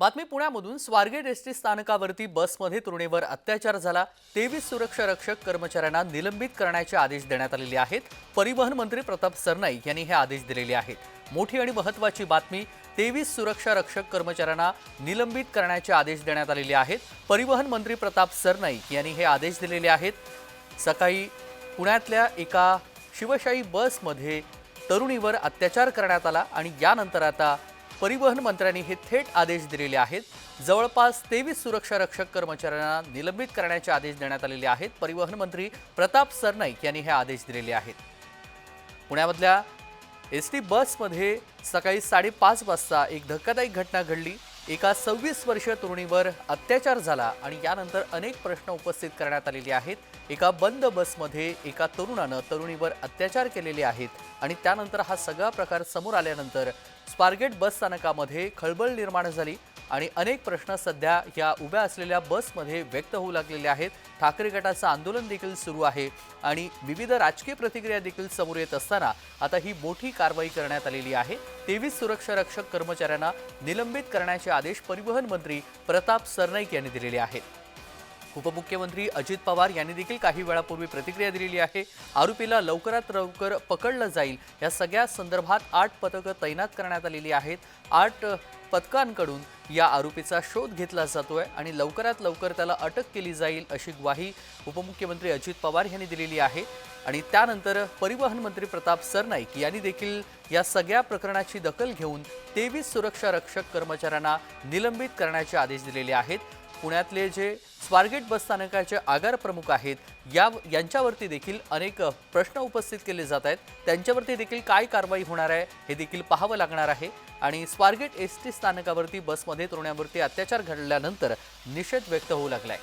बातमी पुण्यामधून Swargate S T स्थानकावरती बसमध्ये तरुणीवर अत्याचार झाला. तेवीस सुरक्षा रक्षक कर्मचाऱ्यांना निलंबित करण्याचे आदेश देण्यात आलेले आहेत. परिवहन मंत्री प्रताप सरनाईक यांनी हे आदेश दिलेले आहेत. मोठी आणि महत्त्वाची बातमी तेवीस सुरक्षा रक्षक कर्मचाऱ्यांना निलंबित करण्याचे आदेश देण्यात आलेले आहेत. परिवहन मंत्री प्रताप सरनाईक यांनी हे आदेश दिलेले आहेत. सकाळी पुण्यातल्या एका शिवशाही बसमध्ये तरुणीवर अत्याचार करण्यात आला आणि यानंतर आता परिवहन मंत्र्यांनी हे थेट आदेश दिलेले आहेत. जवळपास तेवीस सुरक्षा रक्षक कर्मचाऱ्यांना निलंबित करण्याचे आदेश देण्यात आलेले आहेत. परिवहन मंत्री प्रताप सरनाईक यांनी हे आदेश दिलेले आहेत. पुण्यामधल्या एस टी बसमध्ये सकाळी साडेपाच वाजता एक धक्कादायक घटना घडली. एका सव्वीस वर्षीय तरुणीवर अत्याचार झाला आणि यानंतर अनेक प्रश्न उपस्थित करण्यात आलेले आहेत. एका बंद बसमध्ये एका तरुणानं तरुणीवर अत्याचार केलेले आहेत आणि त्यानंतर हा सगळा प्रकार समोर आल्यानंतर स्पारगेट बस स्थानकामध्ये खळबळ निर्माण झाली आणि अनेक प्रश्न सध्या या उभ्या असलेल्या बसमध्ये व्यक्त होऊ लागलेले आहेत. ठाकरे गटाचं आंदोलन देखील सुरू आहे आणि विविध राजकीय प्रतिक्रिया देखील समोर येत असताना आता ही मोठी कारवाई करण्यात आलेली आहे. तेवीस सुरक्षा रक्षक कर्मचाऱ्यांना निलंबित करण्याचे आदेश परिवहन मंत्री प्रताप सरनाईक यांनी दिलेले आहेत. उपमुख्यमंत्री अजित पवार यांनी देखील काही वेळापूर्वी प्रतिक्रिया दिलेली आहे. आरोपीला लवकरात लवकर पकडलं जाईल. या सगळ्या संदर्भात आठ पथकं तैनात करण्यात आलेली आहेत. आठ पथकांकडून या आरोपीचा शोध घेतला जातोय आणि लवकरात लवकर त्याला अटक केली जाईल अशी ग्वाही उपमुख्यमंत्री अजित पवार यांनी दिलेली आहे. आणि त्यानंतर परिवहन मंत्री प्रताप सरनाईक यांनी देखील या सगळ्या प्रकरणाची दखल घेऊन तेवीस सुरक्षा रक्षक कर्मचाऱ्यांना निलंबित करण्याचे आदेश दिलेले आहेत. पुण्यातले जे स्वारगेट बस स्थानकाचे आगार प्रमुख आहेत. या यांच्यावरती देखील अनेक प्रश्न उपस्थित केले जात आहेत. त्यांच्यावरती देखील काय कारवाई होणार आहे हे देखील पाहावं लागणार आहे. आणि स्वारगेट एस टी स्थानकावरती बसमध्ये तरुणांवरती अत्याचार घडल्यानंतर निषेध व्यक्त होऊ लागलाय.